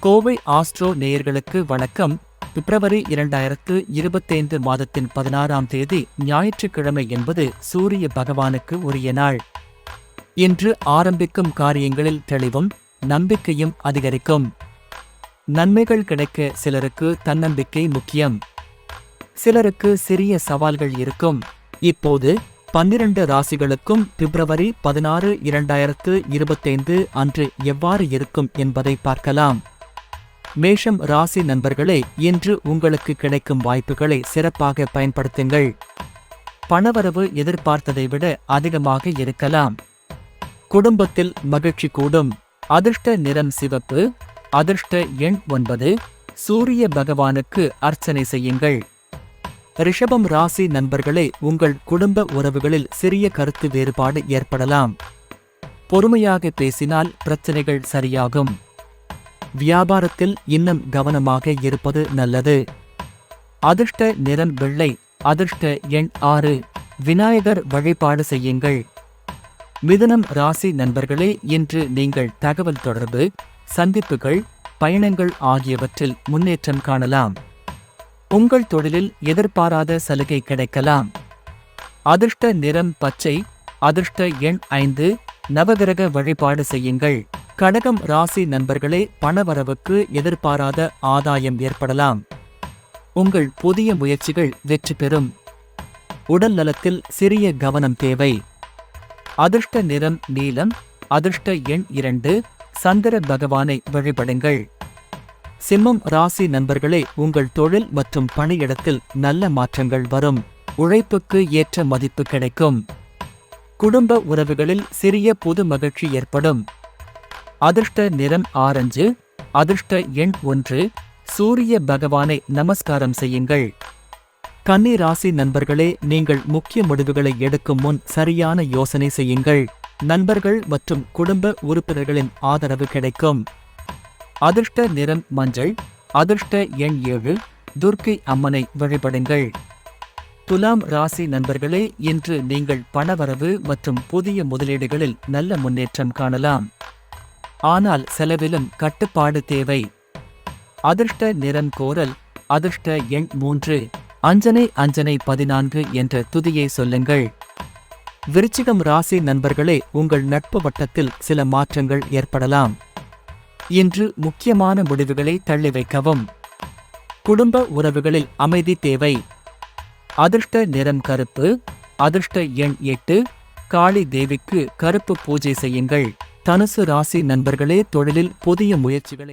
Kovai astro நேயர்களுக்கு வணக்கம். பிப்ரவரி இரண்டாயிரத்து இருபத்தைந்து மாதத்தின் பதினாறாம் தேதி ஞாயிற்றுக்கிழமை என்பது சூரிய பகவானுக்கு உரிய நாள். இன்று ஆரம்பிக்கும் காரியங்களில் தெளிவும் நம்பிக்கையும் அதிகரிக்கும். நன்மைகள் கிடைக்க சிலருக்கு தன்னம்பிக்கை முக்கியம். சிலருக்கு சிறிய சவால்கள் இருக்கும். இப்போது பன்னிரண்டு ராசிகளுக்கும் பிப்ரவரி பதினாறு இரண்டாயிரத்து இருபத்தைந்து அன்று எவ்வாறு இருக்கும் என்பதை பார்க்கலாம். மேஷம் ராசி நண்பர்களே இன்று உங்களுக்கு கிடைக்கும் வாய்ப்புகளை சிறப்பாக பயன்படுத்துங்கள். பணவரவு எதிர்பார்த்ததை விட அதிகமாக இருக்கலாம். குடும்பத்தில் மகிழ்ச்சி கூடும். அதிர்ஷ்ட நிறம் சிவப்பு அதிர்ஷ்ட எண் ஒன்பது சூரிய பகவானுக்கு அர்ச்சனை செய்யுங்கள். ரிஷபம் ராசி நண்பர்களே உங்கள் குடும்ப உறவுகளில் சிறிய கருத்து வேறுபாடு ஏற்படலாம். பொறுமையாக பேசினால் பிரச்சனைகள் சரியாகும். வியாபாரத்தில் இன்னும் கவனமாக இருப்பது நல்லது. அதிர்ஷ்ட நிறம் வெள்ளை அதிர்ஷ்ட எண் ஆறு. விநாயகர் வழிபாடு செய்யுங்கள். மிதுனம் ராசி நண்பர்களே இன்று நீங்கள் தகவல் தொடர்பு சந்திப்புகள் பயணங்கள் ஆகியவற்றில் முன்னேற்றம் காணலாம். உங்கள் தொழிலில் எதிர்பாராத சலுகை கிடைக்கலாம். அதிர்ஷ்ட நிறம் பச்சை அதிர்ஷ்ட எண் ஐந்து. நவகிரக வழிபாடு செய்யுங்கள். கடகம் ராசி நண்பர்களே பணவரவுக்கு எதிர்பாராத ஆதாயம் ஏற்படலாம். உங்கள் புதிய முயற்சிகள் வெற்றி பெறும். உடல் நலத்தில் சிறிய கவனம் தேவை. அதிர்ஷ்ட நிறம் நீலம் அதிர்ஷ்ட எண் இரண்டு சந்திர பகவானை வழிபடுங்கள். சிம்மம் ராசி நண்பர்களே உங்கள் தொழில் மற்றும் பணியிடத்தில் நல்ல மாற்றங்கள் வரும். உழைப்புக்கு ஏற்ற மதிப்பு கிடைக்கும். குடும்ப உறவுகளில் சிறிய புது மகிழ்ச்சி ஏற்படும். அதிர்ஷ்ட நிறம் ஆரஞ்சு அதிர்ஷ்ட எண் ஒன்று சூரிய பகவானை நமஸ்காரம் செய்யுங்கள். கன்னி ராசி நண்பர்களே நீங்கள் முக்கிய முடிவுகளை எடுக்கும் முன் சரியான யோசனை செய்யுங்கள். நண்பர்கள் மற்றும் குடும்ப உறுப்பினர்களின் ஆதரவு கிடைக்கும். அதிர்ஷ்ட நிறம் மஞ்சள் அதிர்ஷ்ட எண் ஏழு துர்க்கை அம்மனை வழிபடுங்கள். துலாம் ராசி நண்பர்களே இன்று நீங்கள் பணவரவு மற்றும் புதிய முதலீடுகளில் நல்ல முன்னேற்றம் காணலாம். ஆனால் செலவிலும் கட்டுப்பாடு தேவை. அதிர்ஷ்ட நிறம் கோரல் அதிர்ஷ்ட எண் மூன்று அஞ்சனை அஞ்சனை பதினான்கு என்ற துதியை சொல்லுங்கள். விருச்சிகம் ராசி நண்பர்களே உங்கள் நட்பு வட்டத்தில் சில மாற்றங்கள் ஏற்படலாம். இன்று முக்கியமான முடிவுகளை தள்ளி வைக்கவும். குடும்ப உறவுகளில் அமைதி தேவை. அதிர்ஷ்ட நிறம் கருப்பு அதிர்ஷ்ட எண் எட்டு காளி தேவிக்கு கருப்பு பூஜை செய்யுங்கள். தனுசு ராசி நண்பர்களே தொழிலில் புதிய முயற்சிகளை